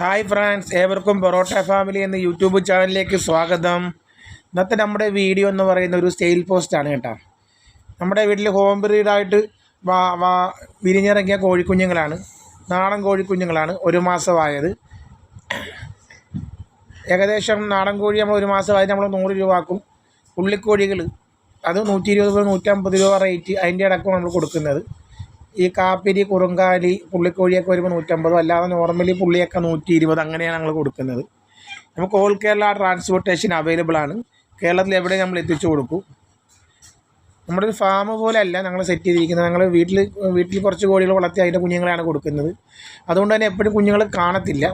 Hi friends ഏവർക്കും parotta family എന്ന YouTube ചാനലിലേക്ക് സ്വാഗതം. ഇന്നത്തെ നമ്മുടെ വീഡിയോ എന്ന് പറയുന്ന ഒരു സെയിൽ പോസ്റ്റാണ് കേട്ടോ. നമ്മുടെ വീട്ടിൽ ഹോം ബ്രീഡായിട്ട് വാ വാ വിരിഞ്ഞിറങ്ങിയ കോഴിക്കുഞ്ഞുങ്ങളാണ്. നാടൻ കോഴിക്കുഞ്ഞുങ്ങളാണ് ഒരു മാസമായത്. ഏകദേശം നാടൻ കോഴി നമ്മൾ ഒരു മാസമായത് നമ്മൾ നൂറ് രൂപ ആക്കും ഉള്ളിക്കോഴികൾ അത് നൂറ്റി ഇരുപത് രൂപ നൂറ്റമ്പത് രൂപ റേറ്റ് അതിന്റെ അടക്കം നമ്മൾ കൊടുക്കുന്നത്. ഈ കാപ്പിരി കുറുങ്കാലി പുള്ളിക്കോഴിയൊക്കെ വരുമ്പോൾ നൂറ്റമ്പതും അല്ലാതെ നോർമലി പുള്ളിയൊക്കെ നൂറ്റി ഇരുപത് അങ്ങനെയാണ് ഞങ്ങൾ കൊടുക്കുന്നത്. നമുക്ക് ഓൾ കേരള ട്രാൻസ്പോർട്ടേഷൻ അവൈലബിൾ ആണ്. കേരളത്തിൽ എവിടെ നമ്മൾ എത്തിച്ചു കൊടുക്കും? നമ്മുടെ ഒരു ഫാം പോലെയല്ല ഞങ്ങൾ സെറ്റ് ചെയ്തിരിക്കുന്നത്. ഞങ്ങൾ വീട്ടിൽ വീട്ടിൽ കുറച്ച് കോഴികൾ വളർത്തി അതിന്റെ കുഞ്ഞുങ്ങളെയാണ് കൊടുക്കുന്നത്. അതുകൊണ്ട് തന്നെ എപ്പോഴും കുഞ്ഞുങ്ങൾ കാണത്തില്ല.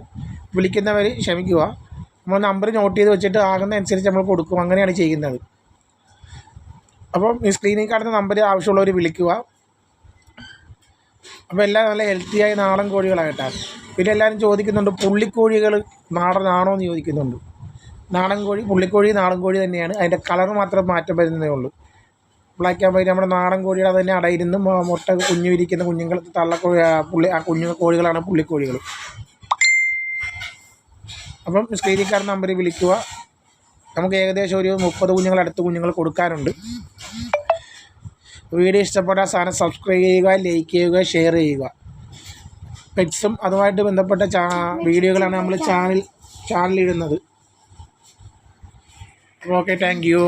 വിളിക്കുന്നവർ ക്ഷമിക്കുക. നമ്മൾ നമ്പർ നോട്ട് ചെയ്ത് വെച്ചിട്ട് ആകുന്ന അനുസരിച്ച് നമ്മൾ കൊടുക്കും. അങ്ങനെയാണ് ചെയ്യുന്നത്. അപ്പം ഈ സ്ക്രീനിൽ കാണുന്ന നമ്പർ ആവശ്യമുള്ളവർ വിളിക്കുക. അപ്പോൾ എല്ലാം നല്ല ഹെൽത്തി ആയ നാടൻ കോഴികളായിട്ടാണ് പിന്നെ എല്ലാവരും ചോദിക്കുന്നുണ്ട് പുള്ളിക്കോഴികൾ നാടനാണോ എന്ന് ചോദിക്കുന്നുണ്ട്. നാടൻ കോഴി പുള്ളിക്കോഴി നാടൻ കോഴി തന്നെയാണ്. അതിന്റെ കളർ മാത്രം മാറ്റം വരുന്നതേ ഉള്ളൂ. ബ്ലാക്ക് ആൻഡ് വൈറ്റ് നമ്മുടെ നാടൻ കോഴിയുടെ തന്നെ അടയിരുന്ന് മുട്ട കുഞ്ഞു വിരിക്കുന്ന കുഞ്ഞുങ്ങൾ തള്ളക്കോഴി പുള്ളി ആ കുഞ്ഞു കോഴികളാണ് പുള്ളിക്കോഴികൾ. അപ്പം സ്ക്രീനിൽ കാണുന്ന നമ്പറിൽ വിളിക്കുക. നമുക്ക് ഏകദേശം ഒരു മുപ്പത് കുഞ്ഞുങ്ങൾ അടുത്ത കുഞ്ഞുങ്ങൾ കൊടുക്കാനുണ്ട്. വീഡിയോ ഇഷ്ടപ്പെട്ട സാധനം സബ്സ്ക്രൈബ് ചെയ്യുക ലൈക്ക് ചെയ്യുക ഷെയർ ചെയ്യുക. പെറ്റ്സും അതുമായിട്ട് ബന്ധപ്പെട്ട വീഡിയോകളാണ് നമ്മൾ ചാനൽ ചാനലിടുന്നത് ഓക്കെ താങ്ക് യു